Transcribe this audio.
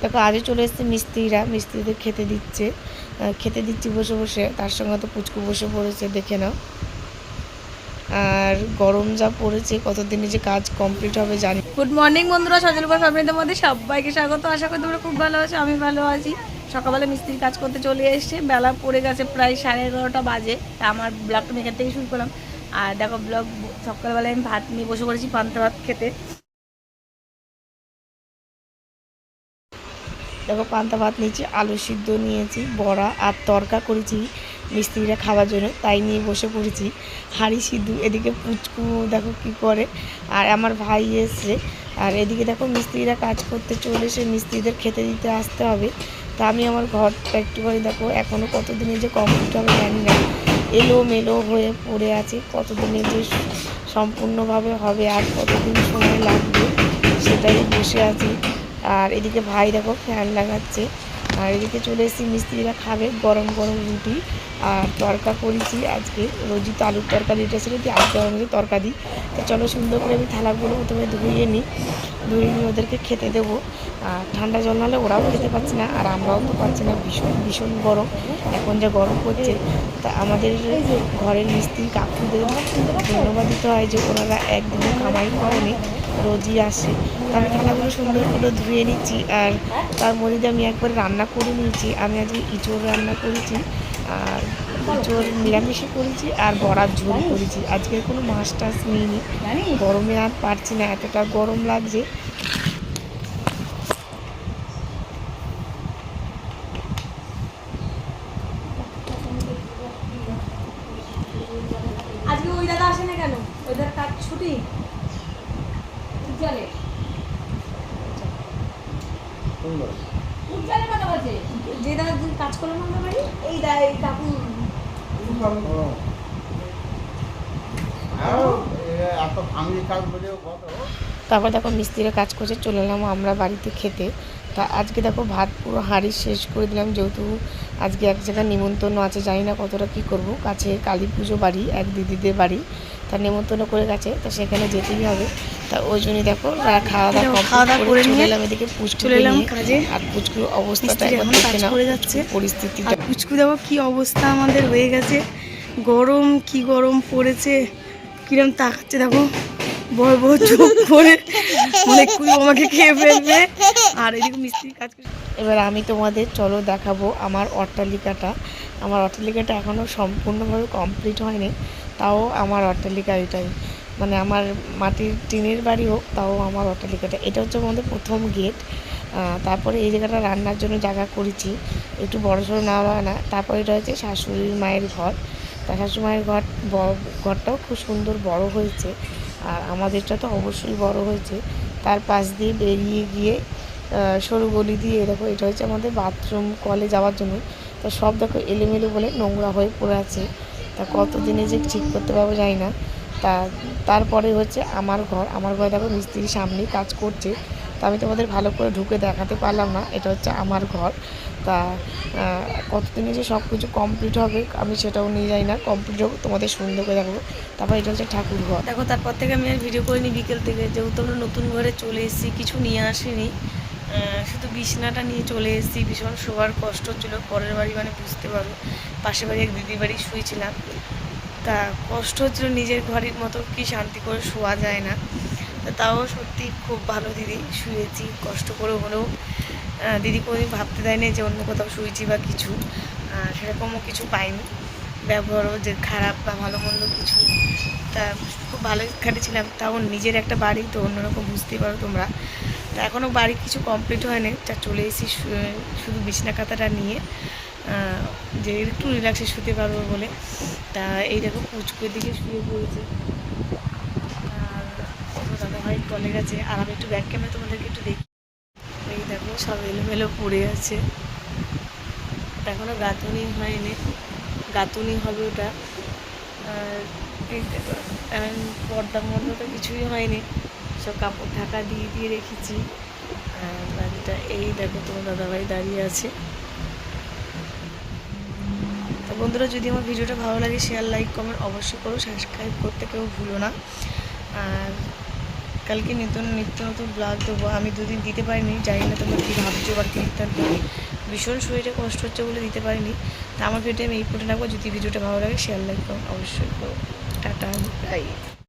দেখো, আজও চলে এসছে মিস্ত্রিরা, মিস্ত্রিদের খেতে দিচ্ছে। খেতে দিচ্ছি বসে বসে, তার সঙ্গে তো পুচকু বসে পড়েছে, দেখে নাও। আর গরম যা পড়েছে, কতদিনে যে কাজ কমপ্লিট হবে জানি গুড মর্নিং বন্ধুরা সজলবার ফ্যামিলিদের মধ্যে সবাইকে স্বাগত। আশা করি তোমরা খুব ভালো আছো, আমি ভালো আছি। সকালবেলা মিস্ত্রির কাজ করতে চলে এসেছে, বেলা পড়ে গেছে প্রায় সাড়ে এগারোটা বাজে, তা আমার ব্লগটা আমি এখান থেকে শুরু করলাম। আর দেখো ব্লগ সকালবেলায় আমি ভাত নিয়ে বসে পড়েছি, পান্তা ভাত খেতে। দেখো, পান্তা ভাত নিয়েছি, আলু সিদ্ধ নিয়েছি, বড়া আর তরকা করেছি মিস্ত্রিরা খাওয়ার জন্য, তাই নিয়ে বসে পড়েছি। হাঁড়ি সিদ্ধ, এদিকে পুচকু দেখো কি করে, আর আমার ভাই এসছে। আর এদিকে দেখো, মিস্ত্রিরা কাজ করতে চলে এসে মিস্ত্রিদের খেতে দিতে আসতে হবে। তা আমি আমার ঘরটা একটুখানি দেখো এখনও কতদিনে যে কমপ্লিট হবে জানি না এলো মেলো হয়ে পড়ে আছে, কতদিনে যে সম্পূর্ণভাবে হবে আর কতদিন সময় লাগবে, সেটাই বসে আছি। আর এদিকে ভাই দেখো ফ্যান লাগাচ্ছে। আর এদিকে চলে এসেছি, মিস্ত্রিরা খাবে গরম গরম রুটি আর তরকা করেছি আজকে। রোজই তো আলুর তরকারি এটা ছিল কি আজকে আমাকে তরকা দিই। তো চলো সুন্দর করে আমি থালাগুলো প্রথমে ধুয়ে নিই, ধুয়ে নিয়ে ওদেরকে খেতে দেবো। আর ঠান্ডা জল নাহলে ওরাও খেতে পারছে না, আর আমরাও তো পাচ্ছি না, ভীষণ ভীষণ গরম। এখন যা গরম পড়ছে, তা আমাদের ঘরের মিস্ত্রি কাকুদের ধন্যবাদ দিতে হয় যে ওনারা একদিনও কামাই করেনি। রোজই আসে। আমি থালাগুলো সুন্দর করে ধুয়ে নিচ্ছি আর তার মধ্যে আমি একবার রান্না করে নিয়েছি। আমি আজকে ইঁচড় রান্না করেছি আর ইঁচড় নিরামিষে করেছি আর বড়ার ঝোল করেছি। আজকে কোনো মাছ টাছ নিইনি। গরমে আর পারছি না, এতটা গরম লাগছে। ছুটি? চলে উজ্জ্বলে কত বাজে যে দাদা কাজ করল না বাড়ি এই দা এই কাকু। তারপর দেখো মিস্ত্রিরা কাজ করছে চলে এলাম আমরা বাড়িতে খেতে। তা আজকে দেখো ভাত পুরো হাঁড়ি শেষ করে দিলাম যেহেতু আজকে এক জায়গায় নিমন্ত্রণ আছে জানি না কতটা কী করব। কাছে কালী পুজো বাড়ি এক দিদিদের বাড়ি তার নিমন্ত্রণ করে গেছে তা সেখানে যেতেই হবে। তা ওই জন্যই দেখো খাওয়া দাওয়া খাওয়া দাওয়া করে চলে এলাম এদিকে পুচকু চলে এলাম কাজে। আর পুচকুর অবস্থাটা এখন দেখে কাজ করে যাচ্ছে। পরিস্থিতিটা। পুচকু দেখো কি অবস্থা আমাদের হয়ে গেছে। গরম কি গরম পড়েছে কিরম তাকাচ্ছে দেখো। বড় বড় চোখ করে মানে আমাকে খেয়ে ফেলবে। আর এদিকে মিস্ত্রি কাজ করছে এবার আমি তোমাদের চলো দেখাবো আমার অট্টালিকাটা। আমার অট্টালিকাটা এখনও সম্পূর্ণভাবে কমপ্লিট হয়নি, তাও আমার অট্টালিকা এটাই। মানে আমার মাটির টিনের বাড়ি হোক, তাও আমার অট্টালিকাটা। এটা হচ্ছে আমাদের প্রথম গেট তারপরে এই জায়গাটা রান্নার জন্য জায়গা করেছি। একটু বড় সড়ো না হয় না। তারপরে এটা হচ্ছে শাশুড়ির মায়ের ঘর। তা শাশুড়ি মায়ের ঘর ঘরটাও খুব সুন্দর বড় হয়েছে। আর আমাদেরটা তো অবশ্যই বড় হয়েছে। তার পাশ দিয়ে বেরিয়ে গিয়ে সরু গলি দিয়ে, দেখো, এটা হচ্ছে আমাদের বাথরুম কলে যাওয়ার জন্য। তা সব দেখো এলোমেলো বলে নোংরা হয়ে পড়ে আছে। তা কতদিনে যে ঠিক করতে পারব জানি না। তা তারপরে হচ্ছে আমার ঘর, আমার ঘরে দেখো মিস্ত্রির সামনেই কাজ করছে। তা আমি তোমাদের ভালো করে ঢুকে দেখাতে পারলাম না, এটা হচ্ছে আমার ঘর। তা কতদিনে যে সব কিছু কমপ্লিট হবে আমি সেটাও নিয়ে যাই না কমপ্লিট হোক, তোমাদের সুন্দর করে দেখাবো। তারপর এটা হচ্ছে ঠাকুর ঘর। দেখো, তারপর থেকে আমি আর ভিডিও করিনি, বিকেল থেকে। যেহেতু আমরা নতুন ঘরে চলে এসেছি, কিছু নিয়ে আসিনি। শুধু বিছনাটা নিয়ে চলে এসেছি, ভীষণ শোয়ার কষ্ট হচ্ছিল। পরের বাড়ি মানে বুঝতে পারো, পাশের বাড়ি এক দিদি বাড়ি শুয়েছিলাম। তা কষ্ট হচ্ছিল নিজের ঘরের মতো, কি শান্তি করে শোয়া যায় না। তাও সত্যি খুব ভালো দিদি, শুয়েছি, কষ্ট করে হলেও দিদি কোনোদিন ভাবতে দেয়নি যে অন্য কোথাও শুয়েছি বা কিছু। সেরকমও কিছু পাইনি। ব্যবহারও যে খারাপ বা ভালো মন্দ কিছু, তা খুব ভালো কাটিয়েছিলাম তাও নিজের একটা বাড়ি, তো অন্যরকম বুঝতেই পারো তোমরা। তা এখনও বাড়ি কিছু কমপ্লিট হয়নি, তা চলে এসেছি শুধু বিছনা কাতাটা নিয়ে। যে একটু রিল্যাক্সে শুতে পারব বলে। তা এই দেখো পুচকুর দিকে শুয়ে পড়েছে। আর ওর দাদা ভাই কলে গেছে আর আমি একটু ব্যাক ক্যামেরা তোমাদেরকে একটু দেখি, এই দেখো সব এলোমেলো পড়ে আছে। এখনও গাঁথুনি হয়নি। গাঁথুনি হবে ওটা। পর্দা মর্দা তো কিছুই হয়নি। সব কাপড় ঢাকা দিয়ে দিয়ে রেখেছি। আর বাড়িটা এই দেখো তোমার দাদাভাই দাঁড়িয়ে আছে। তো বন্ধুরা, যদি আমার ভিডিওটা ভালো লাগে শেয়ার লাইক কমেন্ট অবশ্যই করো সাবস্ক্রাইব করতে কেউ ভুলো না। আর কালকে নিত্য নিত্য নতুন ব্লগ দেবো। আমি দুদিন দিতে পারিনি, জানি না তোমরা কী ভাবছ বা কী বৃত্তান্ত ভীষণ শরীরে কষ্ট হচ্ছে বলে দিতে পারিনি। তা আমার ভিডিও আমি এই পর্যন্ত রাখব। যদি ভিডিওটা ভালো লাগে শেয়ার লাইক করুন অবশ্যই করো। Tata bye